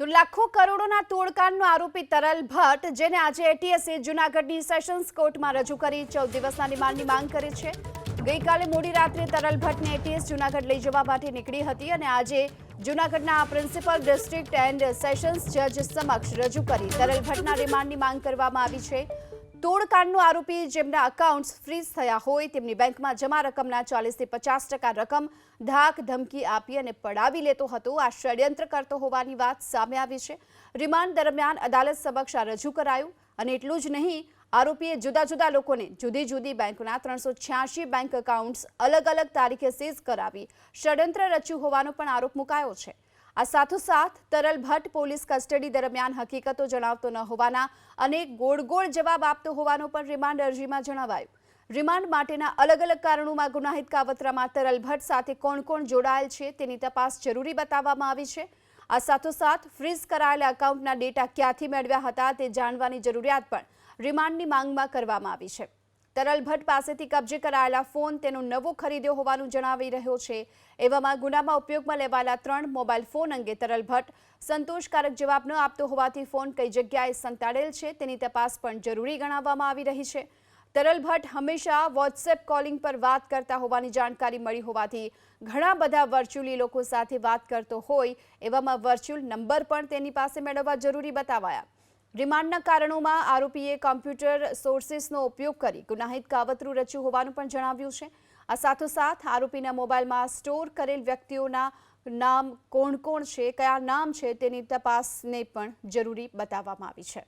તો લાખો કરોડોના તોડકાંડનો આરોપી તરલ ભટ્ટ, જેને આજે એટીએસે જૂનાગઢની સેશન્સ કોર્ટમાં રજૂ કરી ચૌદ દિવસના રિમાન્ડની માંગ કરી છે. ગઈકાલે મોડી રાત્રે તરલ ભટ્ટને એટીએસ જૂનાગઢ લઈ જવા માટે નીકળી હતી અને આજે જૂનાગઢના પ્રિન્સિપલ ડિસ્ટ્રિક્ટ એન્ડ સેશન્સ જજ સમક્ષ રજૂ કરી તરલ ભટ્ટના રિમાન્ડની માંગ કરવામાં આવી છે. તોડકાંડનો આરોપી જેમના અકાઉન્ટ્સ ફ્રીઝ થયા હોય તેમની બેંકમાં જમા રકમના ચાલીસથી પચાસ ટકા રકમ ધાક ધમકી આપી અને પડાવી લેતો હતો. આ ષડયંત્ર કરતો હોવાની વાત સામે આવી છે. રિમાન્ડ દરમિયાન અદાલત સમક્ષ આ રજૂ કરાયું અને એટલું જ નહીં, આરોપીએ જુદા જુદા લોકોને જુદી જુદી બેંકના ત્રણસો છ્યાસી બેંક એકાઉન્ટ્સ અલગ અલગ તારીખે સીઝ કરાવી. ષડયંત્ર રચ્યું હોવાનો પણ આરોપ મુકાયો છે. આ સાથોસાથ તરલ ભટ્ટ પોલીસ કસ્ટડી દરમિયાન હકીકતો જણાવતો ન હોવાના અને ગોળ ગોળ જવાબ આપતો હોવાનો પણ રિમાન્ડ અરજીમાં જણાવાયું. રિમાન્ડ માટેના અલગ અલગ કારણોમાં ગુનાહિત કાવતરામાં તરલ ભટ્ટ સાથે કોણ કોણ જોડાયેલ છે તેની તપાસ જરૂરી બતાવવામાં આવી છે. આ સાથોસાથ ફ્રીઝ કરાયેલા એકાઉન્ટના ડેટા ક્યાંથી મેળવ્યા હતા તે જાણવાની જરૂરિયાત પણ રિમાન્ડની માંગમાં કરવામાં આવી છે. તરલ ભટ્ટ પાસેથી કબજે કરાયેલા ફોન તેનો નવો ખરીદ્યો હોવાનું જણાવી રહ્યો છે. એવામાં ગુનામાં ઉપયોગમાં લેવાયેલા ત્રણ મોબાઈલ ફોન અંગે તરલ ભટ્ટ સંતોષકારક જવાબ ન આપતો હોવાથી ફોન કઈ જગ્યાએ સંતાડેલ છે તેની તપાસ પણ જરૂરી ગણાવવામાં આવી રહી છે. તરલ ભટ્ટ હંમેશા વોટ્સએપ કોલિંગ પર વાત કરતા હોવાની જાણકારી મળી હોવાથી ઘણા બધા વર્ચ્યુઅલી લોકો સાથે વાત કરતો હોય એવામાં વર્ચ્યુઅલ નંબર પણ તેની પાસે મેળવવા જરૂરી બતાવાયા. રિમાન્ડના કારણોમાં આરોપીએ કોમ્પ્યુટર સોર્સિસનો ઉપયોગ કરી ગુનાહિત કાવતરું રચ્યું હોવાનું પણ જણાવ્યું છે. આ સાથોસાથ આરોપીના મોબાઈલમાં સ્ટોર કરેલ વ્યક્તિઓના નામ કોણ કોણ છે, કયા નામ છે તેની તપાસને પણ જરૂરી બતાવવામાં આવી છે.